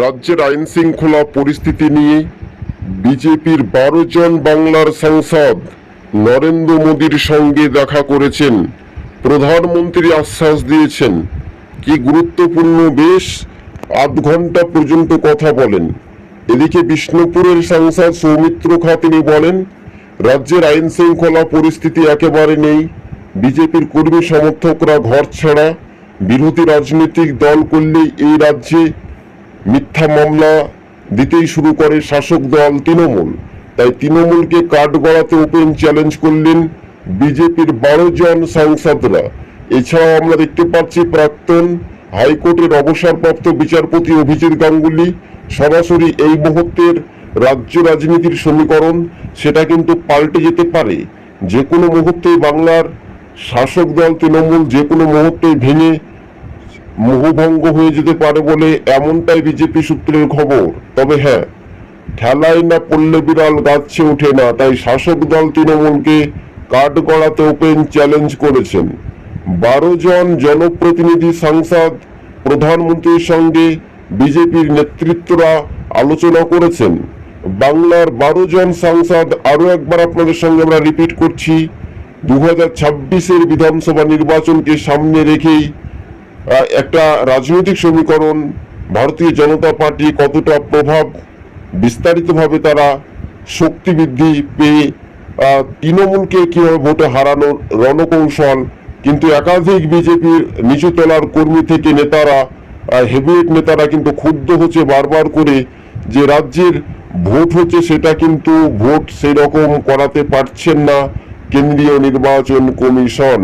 রাজ্যের আইন শৃঙ্খলা পরিস্থিতি নিয়ে বিজেপির বারো জন বাংলার সাংসদ নরেন্দ্র মোদীর সঙ্গে দেখা করেছেন। প্রধানমন্ত্রী আশ্বাস দিয়েছেন। কি গুরুত্বপূর্ণ বেশ, আধ ঘণ্টা পর্যন্ত কথা বলেন। এদিকে বিষ্ণুপুরের সাংসদ সৌমিত্র খা তিনি বলেন, রাজ্যের আইন শৃঙ্খলা পরিস্থিতি একেবারে নেই। বিজেপির কর্মী সমর্থকরা ঘর ছাড়া। বিরোধী রাজনৈতিক দল করলেই এই রাজ্যে মিথ্যা মামলা দিতেই শুরু করে শাসক দল তৃণমূল। তাই তৃণমূলকে কাঠ গড়াতে ওপেন চ্যালেঞ্জ করলেন বিজেপির বারো জন সাংসদরা। এছাড়াও আমরা দেখতে পাচ্ছি প্রাক্তন হাইকোর্টের অবসরপ্রাপ্ত বিচারপতি অভিজিৎ গাঙ্গুলি সরাসরি এই মুহূর্তের রাজ্য রাজনীতির সমীকরণ, সেটা কিন্তু পাল্টে যেতে পারে। যে কোনো মুহূর্তে বাংলার শাসক দল তৃণমূল যে কোনো মুহূর্তে ভেঙে মোহভঙ্গ হয়ে যেতে পারে বলে এমনটাই বিজেপি সূত্রের খবর। তবে হ্যাঁ ঠেলায় না পড়লে বিড়াল গাছে ওঠে না, তাই শাসক দল তৃণমূলকে কাঠ গড়াতে ওপেন চ্যালেঞ্জ করেছেন। বারো জন জনপ্রতিনিধি সাংসদ, প্রধানমন্ত্রীর সঙ্গে বিজেপির নেতৃত্বরা আলোচনা করেছেন। বাংলার বারো জন সাংসদ, আরও একবার আপনাদের সঙ্গে আমরা রিপিট করছি দু হাজার ছাব্বিশের বিধানসভা নির্বাচনকে সামনে রেখেই একটা রাজনৈতিক সমীকরণ, ভারতীয় জনতা পার্টি কতটা প্রভাব, বিস্তারিতভাবে তারা শক্তি বৃদ্ধি পেয়ে তৃণমূলকে কীভাবে ভোটে হারানোর রণকৌশল, কিন্তু একাধিক বিজেপির নিচু তলার কর্মী থেকে নেতারা হেভিওয়েট নেতারা কিন্তু ক্ষুব্ধ হচ্ছে বারবার করে যে রাজ্যের ভোট হচ্ছে সেটা কিন্তু ভোট সেই রকম করাতে পারছেন না কেন্দ্রীয় নির্বাচন কমিশন।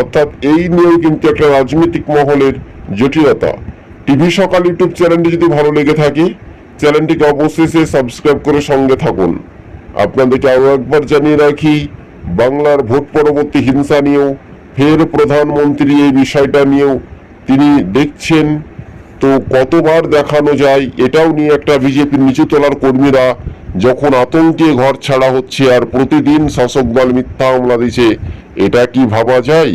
অর্থাৎ এই নিয়েও কিন্তু একটা রাজনৈতিক মহলের জটিলতা। টিভি সকাল ইউটিউব চ্যানেলটি যদি ভালো লেগে থাকে, চ্যানেলটিকে অবশ্যই সাবস্ক্রাইব করে সঙ্গে থাকুন। আপনাদেরকে আরও একবার জানিয়ে রাখি, বাংলার ভোট পরবর্তী হিংসা নিয়েও, ফের প্রধানমন্ত্রী এই বিষয়টা নিয়েও তিনি দেখছেন। তো কতবার দেখানো যায়, এটাও নিয়ে একটা বিজেপির নিচু তলার কর্মীরা যখন আতঙ্কে ঘর ছাড়া হচ্ছে আর প্রতিদিন শাসক দল মিথ্যা হামলা দিচ্ছে এটা কি ভাবা যায়?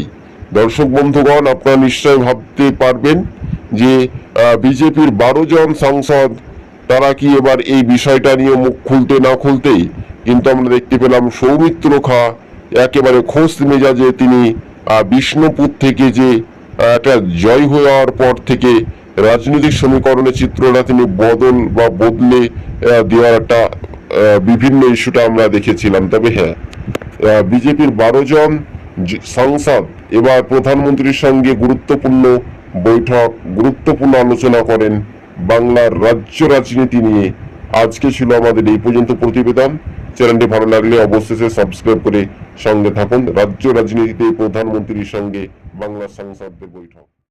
দর্শক বন্ধুগণ, আপনারা নিশ্চয় ভাবতে পারবেন যে বিজেপির বারো জন সাংসদ, তারা কি এবার এই বিষয়টা নিয়ে মুখ খুলতে না খুলতেই কিন্তু আমরা দেখতে পেলাম সৌমিত্র খা একেবারে খোঁজ মেজাজে তিনি বিষ্ণুপুর থেকে যে একটা জয় হওয়ার পর থেকে রাজনৈতিক সমীকরণের চিত্রটা তিনি বদল বা বদলে দেওয়ার একটা বিভিন্ন ইস্যুটা আমরা দেখেছিলাম। তবে হ্যাঁ বিজেপির বারো জন সাংসদ এবার প্রধানমন্ত্রীর সঙ্গে গুরুত্বপূর্ণ বৈঠক, গুরুত্বপূর্ণ আলোচনা করেন বাংলার রাজ্য রাজনীতি নিয়ে। আজকে ছিল আমাদের এই পর্যন্ত প্রতিবেদন। চ্যানেলটি ভালো লাগলে অবশ্যই সাবস্ক্রাইব করে সঙ্গে থাকুন। রাজ্য রাজনীতিতে প্রধানমন্ত্রীর সঙ্গে বাংলার সাংসদদের বৈঠক।